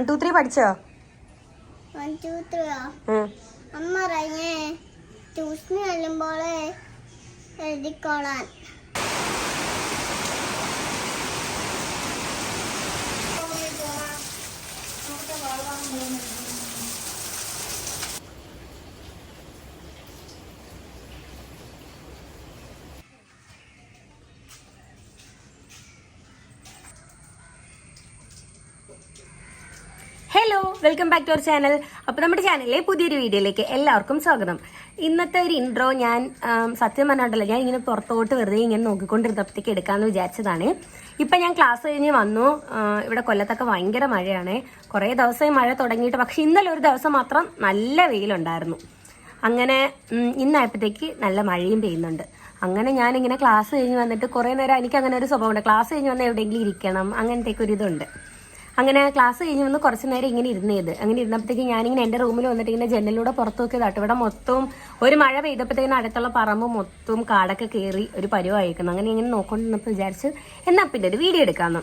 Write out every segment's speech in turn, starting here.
One two three പഠിച്ചോ? One two three ഉം. അമ്മ പറഞ്ഞേ ട്യൂഷന് ചെല്ലുമ്പോൾ എഴുതിക്കോളാൻ hello welcome back to our channel. അപ്പോൾ നമ്മുടെ ചാനലിലെ പുതിയൊരു വീഡിയോയിലേക്ക് എല്ലാവർക്കും സ്വാഗതം. ഇന്നത്തെ ഒരു ഇൻട്രോ ഞാൻ സത്യം പറഞ്ഞിട്ടല്ല ഞാൻ ഇങ്ങനെ പുറത്തോട്ട് വെറുതെ ഇങ്ങനെ നോക്കിക്കൊണ്ടിരുന്നപ്പോഴത്തേക്ക് എടുക്കാമെന്ന് വിചാരിച്ചതാണ്. ഇപ്പം ഞാൻ ക്ലാസ് കഴിഞ്ഞ് വന്നു. ഇവിടെ കൊല്ലത്തൊക്കെ ഭയങ്കര മഴയാണ്. കുറേ ദിവസമായി മഴ തുടങ്ങിയിട്ട് പക്ഷെ ഇന്നലെ ഒരു ദിവസം മാത്രം നല്ല വെയിലുണ്ടായിരുന്നു. അങ്ങനെ ഇന്നായപ്പോഴത്തേക്ക് നല്ല മഴയും പെയ്യുന്നുണ്ട്. അങ്ങനെ ഞാനിങ്ങനെ ക്ലാസ് കഴിഞ്ഞ് വന്നിട്ട് കുറേ നേരം എനിക്ക് അങ്ങനെ ഒരു സ്വഭാവമുണ്ട്. ക്ലാസ് കഴിഞ്ഞ് വന്നാൽ എവിടെയെങ്കിലും ഇരിക്കണം. അങ്ങനത്തെയൊക്കെ ഒരു ഇതുണ്ട്. അങ്ങനെ ക്ലാസ് കഴിഞ്ഞ് വന്ന് കുറച്ച് നേരം ഇങ്ങനെ ഇരുന്നേത് അങ്ങനെ ഇരുന്നപ്പോഴത്തേക്ക് ഞാനിങ്ങനെ എന്റെ റൂമിൽ വന്നിട്ട് ഇങ്ങനെ ജനലിലൂടെ പുറത്ത് നോക്കിയതാട്ടോ ഇവിടെ മൊത്തം ഒരു മഴ പെയ്തപ്പോഴത്തേക്കിന് അടുത്തുള്ള പറമ്പ് മൊത്തം കാടൊക്കെ കയറി ഒരു പരുവായിരിക്കുന്നു. അങ്ങനെ ഇങ്ങനെ നോക്കൊണ്ടിരുന്നപ്പോൾ വിചാരിച്ച് എന്നാൽ പിന്നെ ഒരു വീഡിയോ എടുക്കാമെന്ന്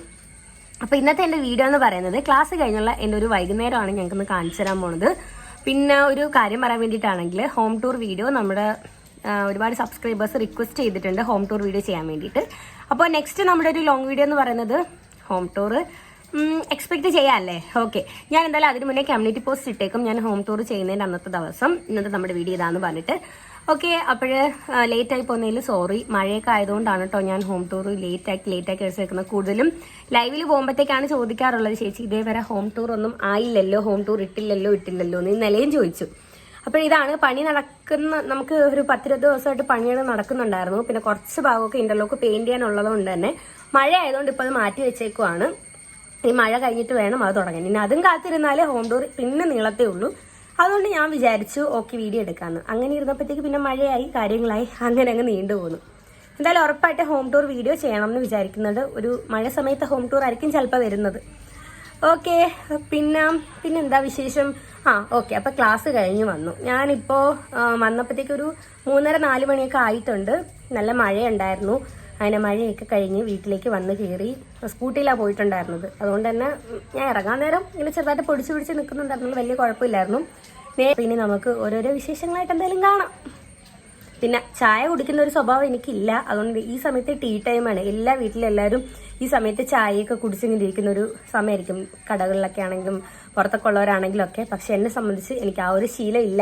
അപ്പോൾ ഇന്നത്തെ എന്റെ വീഡിയോ എന്ന് പറയുന്നത് ക്ലാസ് കഴിഞ്ഞുള്ള എന്റെ ഒരു വൈകുന്നേരമാണ് ഞങ്ങൾക്കൊന്ന് കാണിച്ചു തരാൻ പോണത്. പിന്നെ ഒരു കാര്യം പറയാൻ വേണ്ടിയിട്ടാണെങ്കിൽ ഹോം ടൂർ വീഡിയോ നമ്മുടെ ഒരുപാട് സബ്സ്ക്രൈബേഴ്സ് റിക്വസ്റ്റ് ചെയ്തിട്ടുണ്ട് ഹോം ടൂർ വീഡിയോ ചെയ്യാൻ വേണ്ടിയിട്ട്. അപ്പോൾ നെക്സ്റ്റ് നമ്മുടെ ഒരു ലോങ് വീഡിയോ എന്ന് പറയുന്നത് ഹോം ടൂർ എക്സ്പെക്ട് ചെയ്യാമല്ലേ ഓക്കെ ഞാൻ എന്തായാലും അതിന് മുന്നേ കമ്മ്യൂണിറ്റി പോസ്റ്റ് ഇട്ടേക്കും. ഞാൻ ഹോം ടൂർ ചെയ്യുന്നതിന്റെ അന്നത്തെ ദിവസം. ഇന്നത്തെ നമ്മുടെ വീഡിയോ ഇതാന്ന് പറഞ്ഞിട്ട്. ഓക്കെ അപ്പോൾ ലേറ്റ് ആയി പോകുന്നതിൽ സോറി മഴയൊക്കെ ആയതുകൊണ്ടാണ് കേട്ടോ ഞാൻ ഹോം ടൂർ ലേറ്റ് ആക്കി ലേറ്റ് ആക്കി എടുത്ത് വെക്കുന്നത്. കൂടുതലും ലൈവിൽ പോകുമ്പോഴത്തേക്കാണ് ചോദിക്കാറുള്ളത് ചേച്ചി ഇതേവരെ ഹോം ടൂർ ഒന്നും ആയില്ലല്ലോ? Home tour ഇട്ടില്ലല്ലോ? ഇട്ടില്ലല്ലോ? എന്ന് ഇന്നലെയും ചോദിച്ചു. അപ്പോൾ ഇതാണ് പണി നടക്കുന്ന നമുക്ക് ഒരു പത്തിരുപത് ദിവസമായിട്ട് പണികൾ നടക്കുന്നുണ്ടായിരുന്നു. പിന്നെ കുറച്ച് ഭാഗമൊക്കെ ഇന്റർലോക്ക് പെയിന്റ് ചെയ്യാനുള്ളത് കൊണ്ട് തന്നെ മഴ ആയതുകൊണ്ട് ഇപ്പോൾ അത് മാറ്റി വെച്ചേക്കുവാണ്. ഈ മഴ കഴിഞ്ഞിട്ട് വേണം അത് തുടങ്ങാൻ. ഇനി അതും കാത്തിരുന്നാലേ ഹോം ടൂർ പിന്നെ നീളത്തേ ഉള്ളൂ. അതുകൊണ്ട് ഞാൻ വിചാരിച്ചു ഓക്കെ വീഡിയോ എടുക്കാമെന്ന് അങ്ങനെ ഇരുന്നപ്പോഴത്തേക്ക് പിന്നെ മഴയായി കാര്യങ്ങളായി. അങ്ങനെ അങ്ങ് നീണ്ടു എന്തായാലും ഉറപ്പായിട്ട് ഹോം ടൂർ വീഡിയോ ചെയ്യണം എന്ന് വിചാരിക്കുന്നുണ്ട് ഒരു മഴ സമയത്ത് ഹോം ടൂർ ആയിരിക്കും ചിലപ്പോൾ വരുന്നത്. ഓക്കെ പിന്നെ പിന്നെന്താ വിശേഷം? ആ ഓക്കെ അപ്പോൾ ക്ലാസ് കഴിഞ്ഞ് വന്നു. ഞാനിപ്പോൾ വന്നപ്പോഴത്തേക്കൊരു മൂന്നര നാല് മണിയൊക്കെ ആയിട്ടുണ്ട്. നല്ല മഴയുണ്ടായിരുന്നു. അങ്ങനെ മഴയൊക്കെ കഴിഞ്ഞ് വീട്ടിലേക്ക് വന്ന് കയറി സ്കൂട്ടിയിലാണ് പോയിട്ടുണ്ടായിരുന്നത്. അതുകൊണ്ട് തന്നെ ഞാൻ ഇറങ്ങാൻ നേരം ഇങ്ങനെ ചെറുതായിട്ട് പൊടിച്ച് പിടിച്ച് നിൽക്കുന്നുണ്ടായിരുന്നു. വലിയ കുഴപ്പമില്ലായിരുന്നു. പിന്നെ നമുക്ക് ഓരോരോ വിശേഷങ്ങളായിട്ട് എന്തെങ്കിലും കാണാം. പിന്നെ ചായ കുടിക്കുന്ന ഒരു സ്വഭാവം എനിക്കില്ല. അതുകൊണ്ട് ഈ സമയത്ത് ടീ ടൈമാണ്. എല്ലാ വീട്ടിലെല്ലാവരും ഈ സമയത്ത് ചായയൊക്കെ കുടിച്ചിങ്ങനെ ഇരിക്കുന്ന ഒരു സമയമായിരിക്കും. കടകളിലൊക്കെ ആണെങ്കിലും പുറത്തൊക്കെ ഉള്ളവരാണെങ്കിലും ഒക്കെ പക്ഷെ എന്നെ സംബന്ധിച്ച് എനിക്ക് ആ ഒരു ശീലം ഇല്ല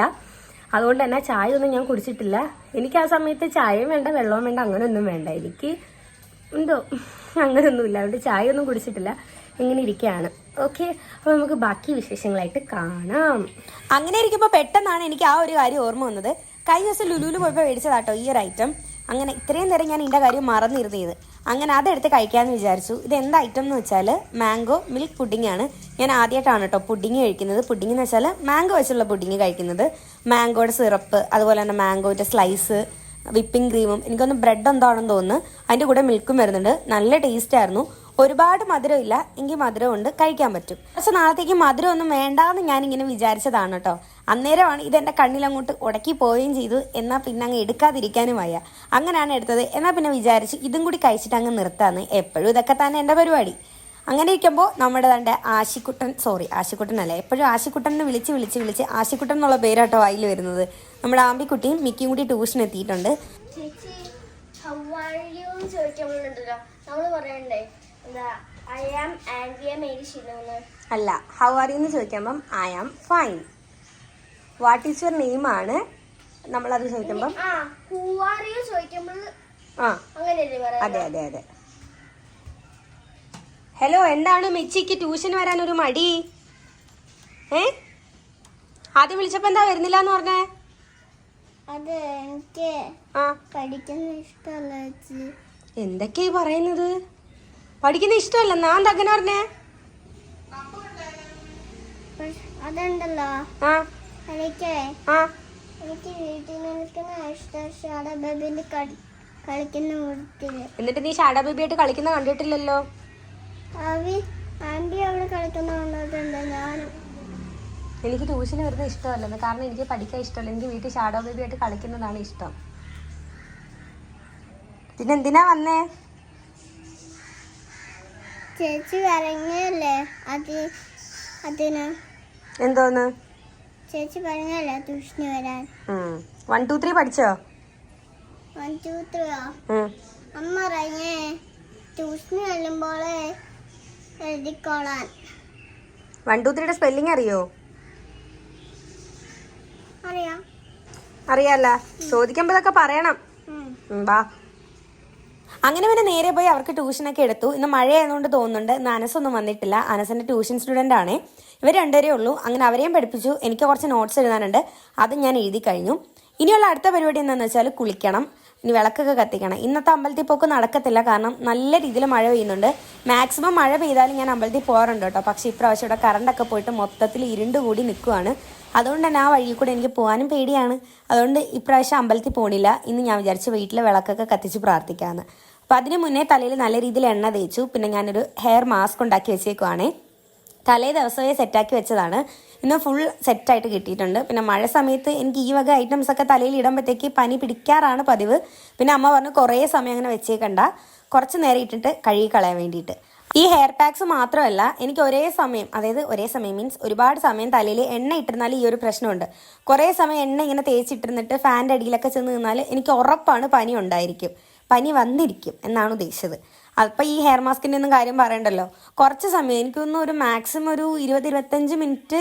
അതുകൊണ്ട് തന്നെ ചായ ഒന്നും ഞാൻ കുടിച്ചിട്ടില്ല. എനിക്ക് ആ സമയത്ത് ചായയും വേണ്ട വെള്ളവും വേണ്ട അങ്ങനെയൊന്നും വേണ്ട. എനിക്ക് എന്തോ അങ്ങനെയൊന്നുമില്ല അതുകൊണ്ട് ചായ ഒന്നും കുടിച്ചിട്ടില്ല. ഇങ്ങനെ ഇരിക്കുകയാണ് ഓക്കെ അപ്പോൾ നമുക്ക് ബാക്കി വിശേഷങ്ങളായിട്ട് കാണാം. അങ്ങനെ ഇരിക്കുമ്പോൾ പെട്ടെന്നാണ് എനിക്ക് ആ ഒരു കാര്യം ഓർമ്മ വന്നത്. കഴിഞ്ഞ ദിവസം ലുലുവിൽ പോയപ്പോൾ മേടിച്ചതാട്ടോ ഈ ഒരു ഐറ്റം അങ്ങനെ ഇത്രയും നേരം ഞാൻ ഇതിന്റെ കാര്യം മറന്നിരുന്നു ഇത് അങ്ങനെ അതെടുത്ത് കഴിക്കാമെന്ന് വിചാരിച്ചു. ഇത് എന്താ ഐറ്റം എന്ന് വെച്ചാൽ മാംഗോ മിൽക്ക് പുഡിംഗ് ആണ്. ഞാൻ ആദ്യമായിട്ടാണ് കേട്ടോ പുഡിംഗ് കഴിക്കുന്നത്. പുഡിംഗ് എന്ന് വെച്ചാൽ മാംഗോ വെച്ചുള്ള പുഡിംഗ് കഴിക്കുന്നത്. മാംഗോയുടെ സിറപ്പ് അതുപോലെ തന്നെ മാംഗോയുടെ സ്ലൈസ് വിപ്പിംഗ് ക്രീമും എനിക്കൊന്ന് ബ്രെഡ് എന്താണെന്ന് തോന്നുന്നു. അതിന്റെ കൂടെ മിൽക്കും വരുന്നുണ്ട്. നല്ല ടേസ്റ്റ് ആയിരുന്നു. ഒരുപാട് മധുരം ഇല്ല എങ്കിൽ മധുരം ഉണ്ട് കഴിക്കാൻ പറ്റും. പക്ഷെ നാളത്തേക്ക് മധുരം ഒന്നും വേണ്ടാന്ന് ഞാൻ ഇങ്ങനെ വിചാരിച്ചതാണ് കേട്ടോ അന്നേരമാണ് എന്റെ കണ്ണിലങ്ങോട്ട് ഉടക്കി പോവുകയും ചെയ്തു. എന്നാൽ പിന്നെ അങ്ങ് എടുക്കാതിരിക്കാനും വയ്യ. അങ്ങനെയാണ് എടുത്തത്. എന്നാൽ പിന്നെ വിചാരിച്ചു ഇതും കൂടി കഴിച്ചിട്ട് അങ്ങ് നിർത്താന്ന്. എപ്പോഴും ഇതൊക്കെ തന്നെ എന്റെ പരിപാടി. അങ്ങനെ ഇരിക്കുമ്പോൾ നമ്മുടെ തന്റെ ആശിക്കുട്ടൻ സോറി ആശിക്കുട്ടൻ അല്ല എപ്പോഴും ആശിക്കുട്ടൻ എന്ന് വിളിച്ച് വിളിച്ച് വിളിച്ച് ആശിക്കുട്ടൻ എന്നുള്ള പേരാട്ടോ വായിൽ വരുന്നത്. നമ്മുടെ ആമ്പിക്കുട്ടിയും മിക്കിയും കൂടി ട്യൂഷൻ എത്തിയിട്ടുണ്ട്. ചേച്ചി ചോദിക്കുമ്പോഴുണ്ടല്ലോ നമ്മൾ പറയണ്ടേ? അല്ല ഹൗ ആർ യു എന്ന് ചോദിക്കുമ്പം I am fine what is your name ആണ്? നമ്മളത് ചോദിക്കുമ്പം. ആ അതെ അതെ അതെ. ഹലോ എന്താണ് മിച്ചിക്ക് ട്യൂഷൻ വരാൻ ഒരു മടി? ഏ? ആദ്യം വിളിച്ചപ്പോ എന്താ വരുന്നില്ല എന്ന് പറഞ്ഞേ? അത് എനിക്ക് ആ. പഠിക്കുന്ന ഇഷ്ടമല്ല ചേച്ചി. എന്തൊക്കെയാ പറയുന്നത്? പഠിക്കുന്ന ഇഷ്ടമല്ല. ഞാൻ അങ്ങനെ പറഞ്ഞേ. അതുണ്ടല്ലോ. എനിക്ക് വീട്ടിൽ നിൽക്കുന്ന ഇഷ്ടം ഷാഡ ബേബിന്റെ കളിക്കുന്ന എന്നിട്ട് നീ ഷാഡ ബേബിയായിട്ട് കളിക്കുന്ന കണ്ടിട്ടില്ലല്ലോ? അവി ആന്റി അവിടെ കളിക്കുന്ന കണ്ടിട്ടുണ്ട് ഞാനും. എനിക്ക് ട്യൂഷന് വരുന്നത് ഇഷ്ടമല്ലെന്ന്. കാരണം എനിക്ക് പഠിക്കാൻ ഇഷ്ടമല്ല. എനിക്ക് വീട്ടിൽ ഷാഡോ ബേബി ആയിട്ട് കളിക്കുന്നതാണ് ഇഷ്ടം. പിന്നെ എന്തിനാ വന്നേ? ചേച്ചി പറഞ്ഞല്ലേ? അത് അതിന് എന്തോന്ന്? ചേച്ചി പറഞ്ഞല്ലേ ട്യൂഷന് വരാൻ? വൺ ടു ത്രീ പഠിച്ചോ? വൺ ടു ത്രീയോ. അമ്മ പറഞ്ഞേ ട്യൂഷന് ചെല്ലുമ്പോൾ എഴുതിക്കോളാൻ. വൺ ടു ത്രീയുടെ സ്പെല്ലിംഗ് അറിയോ? അറിയാം. അറിയാല്ല. ചോദിക്കുമ്പോഴൊക്കെ പറയണം. വാ. അങ്ങനെ പിന്നെ നേരെ പോയി അവർക്ക് ട്യൂഷനൊക്കെ എടുത്തു. ഇന്ന് മഴയായതുകൊണ്ട് തോന്നുന്നുണ്ട്. ഇന്ന് അനസൊന്നും വന്നിട്ടില്ല. അനസിന്റെ ട്യൂഷൻ സ്റ്റുഡന്റ് ആണ്. ഇവർ രണ്ടുപേരേ ഉള്ളൂ. അങ്ങനെ അവരെയും പഠിപ്പിച്ചു. എനിക്ക് കുറച്ച് നോട്ട്സ് എഴുതാനുണ്ട്. അത് ഞാൻ എഴുതി കഴിഞ്ഞു. ഇനിയുള്ള അടുത്ത പരിപാടി എന്താണെന്ന് വെച്ചാൽ കുളിക്കണം. ഇനി വിളക്കൊക്കെ കത്തിക്കണം. ഇന്നത്തെ അമ്പലത്തിൽ പോക്ക് നടക്കത്തില്ല. കാരണം നല്ല രീതിയിൽ മഴ പെയ്യുന്നുണ്ട്. മാക്സിമം മഴ പെയ്താലും ഞാൻ അമ്പലത്തിൽ പോകാറുണ്ട് കേട്ടോ. പക്ഷേ ഇപ്രാവശ്യം ഇവിടെ കറണ്ടൊക്കെ പോയിട്ട് മൊത്തത്തിൽ ഇരുണ്ട് കൂടി നിൽക്കുവാണ്. അതുകൊണ്ട് തന്നെ ആ വഴി കൂടെ എനിക്ക് പോകാനും പേടിയാണ്. അതുകൊണ്ട് ഇപ്രാവശ്യം അമ്പലത്തിൽ പോണില്ല. ഇന്ന് ഞാൻ വിചാരിച്ചു വീട്ടിലെ വിളക്കൊക്കെ കത്തിച്ച് പ്രാർത്ഥിക്കാമെന്ന് അപ്പോൾ അതിന് മുന്നേ തലയിൽ നല്ല രീതിയിൽ എണ്ണ തേച്ചു. പിന്നെ ഞാനൊരു ഹെയർ മാസ്ക് ഉണ്ടാക്കി വെച്ചേക്കുവാണേ. തലേ ദിവസമേ സെറ്റാക്കി വെച്ചതാണ്. ഇന്ന് ഫുൾ സെറ്റായിട്ട് കിട്ടിയിട്ടുണ്ട്. പിന്നെ മഴ സമയത്ത് എനിക്ക് ഈ വക ഐറ്റംസ് ഒക്കെ തലയിൽ ഇടുമ്പോഴത്തേക്ക് പനി പിടിക്കാറാണ് പതിവ്. പിന്നെ അമ്മ പറഞ്ഞു കുറേ സമയം അങ്ങനെ വെച്ചേക്കണ്ട. കുറച്ച് നേരം ഇട്ടിട്ട് കഴുകി കളയാൻ വേണ്ടിയിട്ട്. ഈ ഹെയർ പാക്സ് മാത്രമല്ല എനിക്ക് ഒരേ സമയം അതായത് ഒരേ സമയം മീൻസ് ഒരുപാട് സമയം തലയിൽ എണ്ണ ഇട്ടിരുന്നാൽ ഈ ഒരു പ്രശ്നമുണ്ട്. കുറേ സമയം എണ്ണ ഇങ്ങനെ തേച്ചിട്ടിരുന്നിട്ട് ഫാന്റെ അടിയിലൊക്കെ ചെന്ന് നിന്നാൽ എനിക്ക് ഉറപ്പാണ് പനി ഉണ്ടായിരിക്കും. പനി വന്നിരിക്കും എന്നാണ് ഉദ്ദേശിച്ചത്. അപ്പം ഈ ഹെയർ മാസ്കിന്റെ ഒന്നും കാര്യം പറയണ്ടല്ലോ. കുറച്ച് സമയം എനിക്കൊന്നും ഒരു മാക്സിമം ഒരു ഇരുപത് ഇരുപത്തഞ്ച് മിനിറ്റ്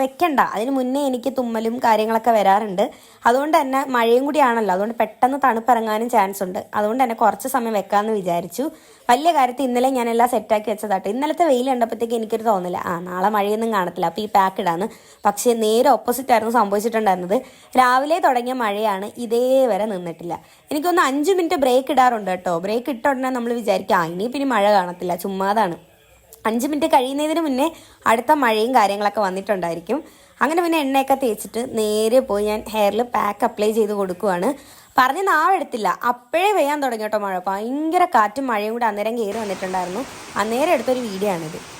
വെക്കണ്ട. അതിന് മുന്നേ എനിക്ക് തുമ്മലും കാര്യങ്ങളൊക്കെ വരാറുണ്ട്. അതുകൊണ്ട് തന്നെ മഴയും കൂടിയാണല്ലോ അതുകൊണ്ട് പെട്ടെന്ന് തണുപ്പിറങ്ങാനും ചാൻസ് ഉണ്ട്. അതുകൊണ്ട് തന്നെ കുറച്ച് സമയം വെക്കാമെന്ന് വിചാരിച്ചു. വലിയ കാര്യത്തിൽ ഇന്നലെ ഞാൻ എല്ലാം സെറ്റാക്കി വെച്ചതാട്ടോ. ഇന്നലത്തെ വെയിൽ കണ്ടപ്പോഴത്തേക്ക് എനിക്കൊരു തോന്നില്ല ആ നാളെ മഴയൊന്നും കാണത്തില്ല. അപ്പോൾ ഈ പാക്ക് ഇടാന്ന്. പക്ഷേ നേരെ ഓപ്പോസിറ്റ് ആയിരുന്നു സംഭവിച്ചിട്ടുണ്ടായിരുന്നത്. രാവിലെ തുടങ്ങിയ മഴയാണ് ഇതേ വരെ നിന്നിട്ടില്ല. എനിക്കൊന്ന് അഞ്ച് മിനിറ്റ് ബ്രേക്ക് ഇടാറുണ്ട് കേട്ടോ. ബ്രേക്ക് ഇട്ട ഉടനെ നമ്മൾ വിചാരിക്കും ആ ഇനി പിന്നെ മഴ കാണത്തില്ല. ചുമ്മാതാണ്. അഞ്ച് മിനിറ്റ് കഴിയുന്നതിന് മുന്നേ അടുത്ത മഴയും കാര്യങ്ങളൊക്കെ വന്നിട്ടുണ്ടായിരിക്കും. അങ്ങനെ പിന്നെ എണ്ണയൊക്കെ തേച്ചിട്ട് നേരെ പോയി ഞാൻ ഹെയറിൽ പാക്ക് അപ്ലൈ ചെയ്ത് കൊടുക്കുവാണ്. പറഞ്ഞ് നാവെടുത്തില്ല അപ്പോഴേ പെയ്യാൻ തുടങ്ങി കേട്ടോ മഴ. ഭയങ്കര കാറ്റും മഴയും കൂടെ അന്നേരം കയറി വന്നിട്ടുണ്ടായിരുന്നു. അന്നേരം എടുത്തൊരു വീഡിയോ ആണിത്.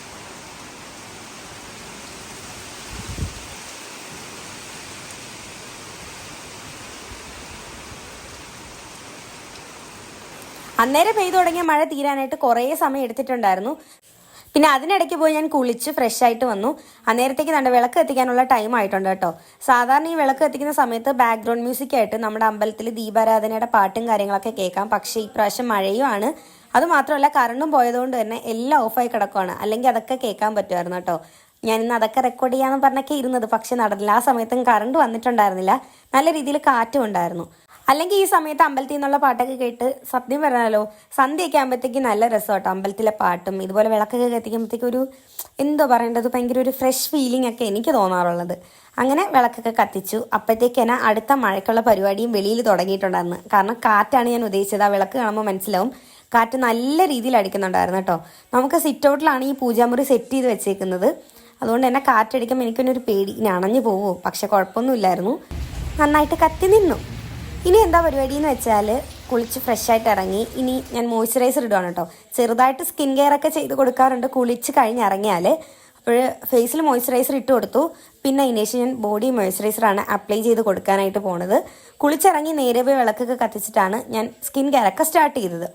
അന്നേരം പെയ്തു തുടങ്ങിയ മഴ തീരാനായിട്ട് കുറേ സമയം എടുത്തിട്ടുണ്ടായിരുന്നു. പിന്നെ അതിനിടയ്ക്ക് പോയി ഞാൻ കുളിച്ച് ഫ്രഷ് ആയിട്ട് വന്നു. അന്നേരത്തേക്ക് നല്ല വിളക്ക് എത്തിക്കാനുള്ള ടൈം ആയിട്ടുണ്ട് കേട്ടോ. സാധാരണ ഈ വിളക്ക് എത്തിക്കുന്ന സമയത്ത് ബാക്ക്ഗ്രൗണ്ട് മ്യൂസിക് ആയിട്ട് നമ്മുടെ അമ്പലത്തിൽ ദീപാരാധനയുടെ പാട്ടും കാര്യങ്ങളൊക്കെ കേൾക്കാം. പക്ഷേ ഇപ്രാവശ്യം മഴയുമാണ് അത് മാത്രമല്ല കറണ്ടും പോയതുകൊണ്ട് തന്നെ എല്ലാം ഓഫായി കിടക്കുവാണ്. അല്ലെങ്കിൽ അതൊക്കെ കേൾക്കാൻ പറ്റുമായിരുന്നു കേട്ടോ. ഞാൻ ഇന്ന് അതൊക്കെ റെക്കോർഡ് ചെയ്യാന്ന് പറഞ്ഞൊക്കെ ഇരുന്നത്. പക്ഷെ നടന്നില്ല. ആ സമയത്തും കറണ്ട് വന്നിട്ടുണ്ടായിരുന്നില്ല. നല്ല രീതിയിൽ കാറ്റും ഉണ്ടായിരുന്നു. അല്ലെങ്കിൽ ഈ സമയത്ത് അമ്പലത്തിൽ നിന്നുള്ള പാട്ടൊക്കെ കേട്ട് സത്യം പറഞ്ഞാലോ സന്ധ്യയൊക്കെ ആകുമ്പോഴത്തേക്ക് നല്ല രസമാട്ടോ. അമ്പലത്തിലെ പാട്ടും ഇതുപോലെ വിളക്കൊക്കെ കത്തിക്കുമ്പോഴത്തേക്ക് ഒരു എന്തോ പറയേണ്ടത് ഭയങ്കര ഒരു ഫ്രഷ് ഫീലിംഗ് ഒക്കെ എനിക്ക് തോന്നാറുള്ളത്. അങ്ങനെ വിളക്കൊക്കെ കത്തിച്ചു. അപ്പോഴത്തേക്ക് തന്നെ അടുത്ത മഴയ്ക്കുള്ള പരിപാടിയും വെളിയിൽ തുടങ്ങിയിട്ടുണ്ടായിരുന്നു. കാരണം കാറ്റാണ് ഞാൻ ഉദ്ദേശിച്ചത്. ആ വിളക്ക് കാണുമ്പോൾ മനസ്സിലാവും. കാറ്റ് നല്ല രീതിയിൽ അടിക്കുന്നുണ്ടായിരുന്നു കേട്ടോ. നമുക്ക് സിറ്റ് ഔട്ടിലാണ് ഈ പൂജാമുറി സെറ്റ് ചെയ്ത് വെച്ചേക്കുന്നത്. അതുകൊണ്ട് തന്നെ കാറ്റടിക്കുമ്പോൾ എനിക്കൊന്നൊരു പേടി. ഞാൻ അണഞ്ഞു പോവോ പക്ഷെ കുഴപ്പമൊന്നുമില്ലായിരുന്നു. നന്നായിട്ട് കത്തി നിന്നു. ഇനി എന്താ പരിപാടി എന്ന് വെച്ചാൽ കുളിച്ച് ഫ്രഷ് ആയിട്ട് ഇറങ്ങി. ഇനി ഞാൻ മോയ്സ്ചറൈസർ ഇടുവാണ് കേട്ടോ ചെറുതായിട്ട് സ്കിൻ കെയർ ഒക്കെ ചെയ്ത് കൊടുക്കാറുണ്ട്. കുളിച്ച് കഴിഞ്ഞ് ഇറങ്ങിയാൽ അപ്പോൾ ഫേസിൽ മോയ്സ്ചറൈസർ ഇട്ട് കൊടുത്തു. പിന്നെ അതിന് ശേഷം ഞാൻ ബോഡി മോയ്സ്ചറൈസറാണ് അപ്ലൈ ചെയ്ത് കൊടുക്കാനായിട്ട് പോണത്. കുളിച്ചിറങ്ങി നേരെ പോയി വിളക്കൊക്കെ കത്തിച്ചിട്ടാണ് ഞാൻ സ്കിൻ കെയർ ഒക്കെ സ്റ്റാർട്ട് ചെയ്തത്.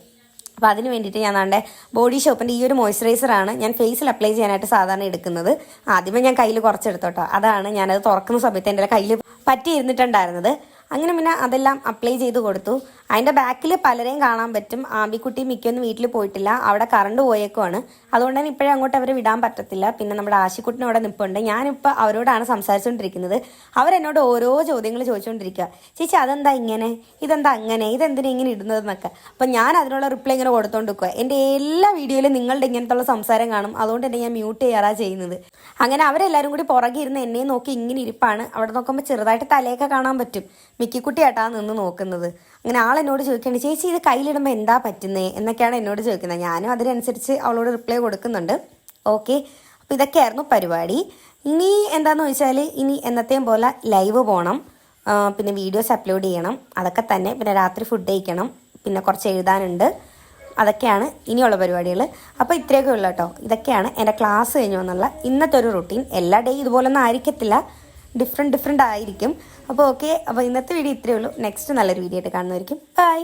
അപ്പോൾ അതിന് വേണ്ടിയിട്ട് ഞാൻ നാണ്ടെ ബോഡി ഷോപ്പിന്റെ ഈ ഒരു മോയ്സ്ചറൈസറാണ് ഞാൻ ഫേസിൽ അപ്ലൈ ചെയ്യാനായിട്ട് സാധാരണ എടുക്കുന്നത്. ആദ്യമേ ഞാൻ കയ്യിൽ കുറച്ചെടുത്തോട്ടോ അതാണ് ഞാനത് തുറക്കുന്ന സമയത്ത് എന്റെ കയ്യിൽ പറ്റിയിരുന്നിട്ടുണ്ടായിരുന്നത്. അങ്ങനെ പിന്നെ അതെല്ലാം അപ്ലൈ ചെയ്ത് കൊടുത്തു. അതിന്റെ ബാക്കിൽ പലരെയും കാണാൻ പറ്റും. ആമ്പിക്കുട്ടി മിക്കൊന്നും വീട്ടിൽ പോയിട്ടില്ല. അവിടെ കറണ്ട് പോയേക്കുവാണ്. അതുകൊണ്ട് തന്നെ ഇപ്പോഴും അങ്ങോട്ട് അവരെ വിടാൻ പറ്റത്തില്ല. പിന്നെ നമ്മുടെ ആശിക്കുട്ടിനും അവിടെ നിൽപ്പുണ്ട് ഞാനിപ്പോൾ അവരോടാണ് സംസാരിച്ചുകൊണ്ടിരിക്കുന്നത് അവരെന്നോട് ഓരോ ചോദ്യങ്ങൾ ചോദിച്ചുകൊണ്ടിരിക്കുക ചേച്ചി അതെന്താ ഇങ്ങനെ? ഇതെന്താ അങ്ങനെ? ഇതെന്തിനാ ഇങ്ങനെ ഇടുന്നതെന്നൊക്കെ? അപ്പം ഞാൻ അതിനുള്ള റിപ്ലൈ ഇങ്ങനെ കൊടുത്തോണ്ട് നിൽക്കുക എന്റെ എല്ലാ വീഡിയോയിലും നിങ്ങളുടെ ഇങ്ങനത്തുള്ള സംസാരം കാണും. അതുകൊണ്ട് തന്നെ ഞാൻ മ്യൂട്ട് ചെയ്യാറാ ചെയ്യുന്നത്. അങ്ങനെ അവരെല്ലാവരും കൂടി പുറകെ ഇരുന്ന് എന്നെ നോക്കി ഇങ്ങനെ ഇരിപ്പാണ്. അവിടെ നോക്കുമ്പോൾ ചെറുതായിട്ട് തലയൊക്കെ കാണാൻ പറ്റും. മിക്കിക്കുട്ടിയായിട്ടാണ് നിന്ന് നോക്കുന്നത്. അങ്ങനെ ആൾ എന്നോട് ചോദിക്കേണ്ടത് ചേച്ചി ഇത് കയ്യിലിടുമ്പോൾ എന്താ പറ്റുന്നത് എന്നൊക്കെയാണ് എന്നോട് ചോദിക്കുന്നത്. ഞാനും അതിനനുസരിച്ച് അവളോട് റിപ്ലൈ കൊടുക്കുന്നുണ്ട്. ഓക്കെ അപ്പോൾ ഇതൊക്കെയായിരുന്നു പരിപാടി. ഇനി എന്താണെന്ന് വെച്ചാൽ ഇനി എന്നത്തെയും പോലെ ലൈവ് പോകണം പിന്നെ വീഡിയോസ് അപ്ലോഡ് ചെയ്യണം. അതൊക്കെ തന്നെ. പിന്നെ രാത്രി ഫുഡ് കഴിക്കണം. പിന്നെ കുറച്ച് എഴുതാനുണ്ട്. അതൊക്കെയാണ് ഇനിയുള്ള പരിപാടികൾ അപ്പോൾ ഇത്രയൊക്കെ ഉള്ളൂ കേട്ടോ. ഇതൊക്കെയാണ് എന്റെ ക്ലാസ് കഴിഞ്ഞു എന്നുള്ള ഇന്നത്തെ ഒരു റുട്ടീൻ എല്ലാ ഡേയും ഇതുപോലൊന്നും ആയിരിക്കത്തില്ല. ഡിഫറെന്റ് ഡിഫറെന്റ് ആയിരിക്കും. അപ്പോൾ ഓക്കെ അപ്പോൾ ഇന്നത്തെ വീഡിയോ ഇത്രയേ ഉള്ളൂ. നെക്സ്റ്റ് നല്ലൊരു വീഡിയോ ആയിട്ട് കാണുന്നതായിരിക്കും. ബൈ